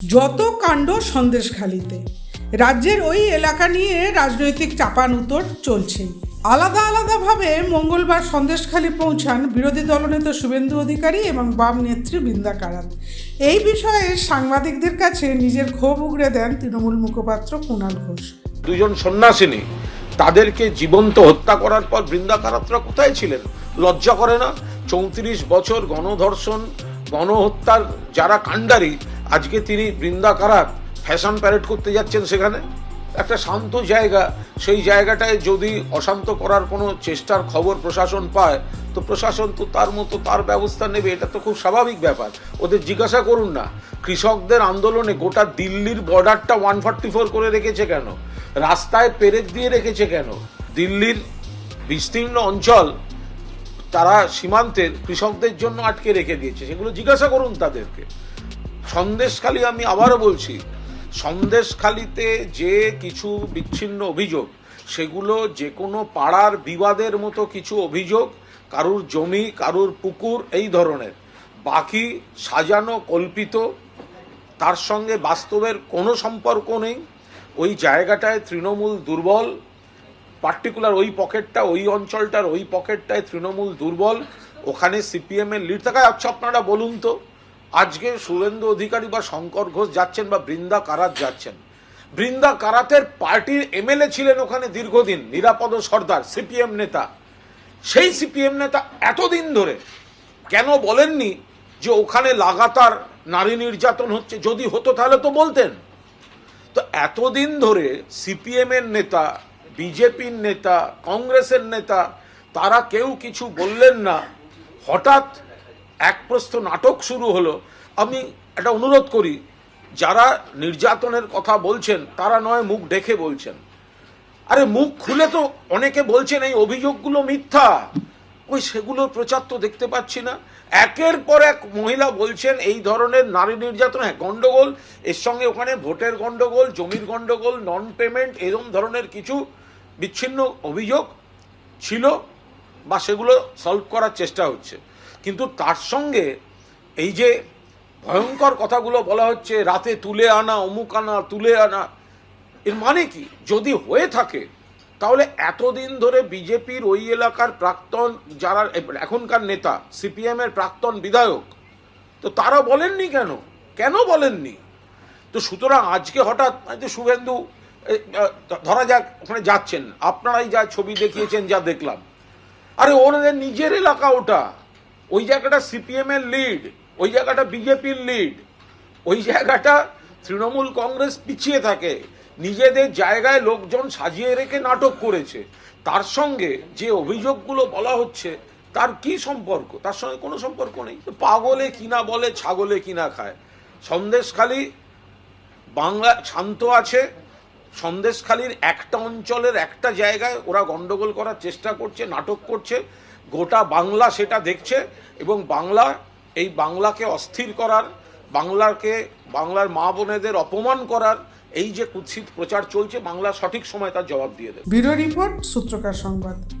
যত কাণ্ড সন্দেশখালিতে, রাজ্যের ওই এলাকা নিয়ে রাজনৈতিক চাপানুতর চলছেই আলাদা আলাদাভাবে মঙ্গলবার সন্দেশখালি পৌঁছান বিরোধী দলনেতা শুভেন্দু অধিকারী এবং বাম নেত্রী বৃন্দা কারাত। এই বিষয়ে সাংবাদিকদের কাছে নিজের ক্ষোভ উগড়ে দেন তৃণমূল মুখপাত্র কুণাল ঘোষ। দুজন সন্ন্যাসিনী, তাদেরকে জীবন্ত হত্যা করার পর বৃন্দা কারাতরা কোথায় ছিলেন? লজ্জা করে না? চৌত্রিশ বছর গণধর্ষণ, গণহত্যার যারা কাণ্ডারি আজকে তিনি বৃন্দা কারাত ফ্যাশন প্যারেড করতে যাচ্ছেন সেখানে। একটা শান্ত জায়গা। সেই জায়গাটায় যদি অশান্ত করার কোনো চেষ্টার খবর প্রশাসন পায়, তো প্রশাসন তো তার মতো তার ব্যবস্থা নেবে, এটা তো খুব স্বাভাবিক ব্যাপার। ওদের জিজ্ঞাসা করুন না। কৃষকদের আন্দোলনে গোটা দিল্লির বর্ডারটা ওয়ান ফর্টি ফোর করে রেখেছে কেন? রাস্তায় পেরেক দিয়ে রেখেছে কেন? দিল্লির বিস্তীর্ণ অঞ্চল তারা সীমান্তের কৃষকদের জন্য আটকে রেখে দিয়েছে। সেগুলো জিজ্ঞাসা করুন তাদেরকে। সন্দেশখালী আমি আবারও বলছি, সন্দেশখালীতে যে কিছু বিচ্ছিন্ন অভিযোগ, সেগুলো যে কোনো পাড়ার বিবাদের মতো কিছু অভিযোগ, কারুর জমি, কারুর পুকুর, এই ধরনের। বাকি সাজানো, কল্পিত, তার সঙ্গে বাস্তবের কোনো সম্পর্ক নেই। ওই জায়গাটায় তৃণমূল দুর্বল, পার্টিকুলার ওই পকেটটা, ওই অঞ্চলটার ওই পকেটটায় তৃণমূল দুর্বল। ওখানে সিপিএমের লিড থাকায় আচ্ছা আপনারা বলুন তো। আজকে শুভেন্দু অধিকারী বা শঙ্কর ঘোষ যাচ্ছেন বা বৃন্দা কারাত যাচ্ছেন। বৃন্দা কারাতের পার্টির এমএলএ ছিলেন ওখানে দীর্ঘদিন, নিরাপদ সর্দার, সিপিএম নেতা। সেই সিপিএম নেতা এতদিন ধরে কেন বলেননি যে ওখানে লাগাতার নারী নির্যাতন হচ্ছে? যদি হতো তাহলে তো বলতেন। তো এতদিন ধরে সিপিএম এর নেতা, বিজেপির নেতা, কংগ্রেসের নেতা, তারা কেউ কিছু বললেন না। হঠাৎ এক প্রস্থ নাটক শুরু হলো। আমি একটা অনুরোধ করি, যারা নির্যাতনের কথা বলছেন, তারা নয় মুখ ডেকে বলছেন। আরে মুখ খুলে তো অনেকে বলছেন এই অভিযোগগুলো মিথ্যা। ওই সেগুলোর প্রচার তো দেখতে পাচ্ছি না। একের পর এক মহিলা বলছেন এই ধরনের নারী নির্যাতন হ্যাঁ গন্ডগোল, এর সঙ্গে ওখানে ভোটের গন্ডগোল, জমির গন্ডগোল নন পেমেন্ট এরকম ধরনের কিছু বিচ্ছিন্ন অভিযোগ ছিল বা সেগুলো সলভ করার চেষ্টা হচ্ছে। কিন্তু তার সঙ্গে এই যে ভয়ঙ্কর কথাগুলো বলা হচ্ছে, রাতে তুলে আনা, অমুক আনা, তুলে আনা, এর মানে কি? যদি হয়ে থাকে, তাহলে এতদিন ধরে বিজেপির ওই এলাকার প্রাক্তন যারা, এখনকার নেতা সিপিএম এর প্রাক্তন বিধায়ক, তো তারা বলেননি কেন? কেন বলেননি? তো সুতরাং আজকে হঠাৎ যে শুভেন্দু ধরা যাক, ওখানে যাচ্ছেন। আপনারাই যা ছবি দেখিয়েছেন, যা দেখলাম। আরে ওনাদের নিজের এলাকা ওটা। ওই জায়গাটা সিপিএম এর লিড ওই জায়গাটা বিজেপির লিড ওই জায়গাটা তৃণমূল কংগ্রেস পিছিয়ে থাকে। নিজেদের জায়গায় লোকজন সাজিয়ে রেখে নাটক করেছে। তার সঙ্গে যে অভিযোগগুলো বলা হচ্ছে, তার কি সম্পর্ক? তার সঙ্গে কোনো সম্পর্ক নেই। পাগলে কিনা বলে, ছাগলে কিনা খায়। সন্দেশখালী বাংলা শান্ত আছে। সন্দেশখালীর একটা অঞ্চলের একটা জায়গায় ওরা গন্ডগোল করার চেষ্টা করছে, নাটক করছে। গোটা বাংলা সেটা দেখছে এবং বাংলা, এই বাংলাকে অস্থির করার, বাংলাকে, বাংলার মা বোনেদের অপমান করার এই যে কুৎসিত প্রচার চলছে, বাংলা সঠিক সময় তার জবাব দিয়ে দেবে। ব্যুরো রিপোর্ট সূত্রকার সংবাদ।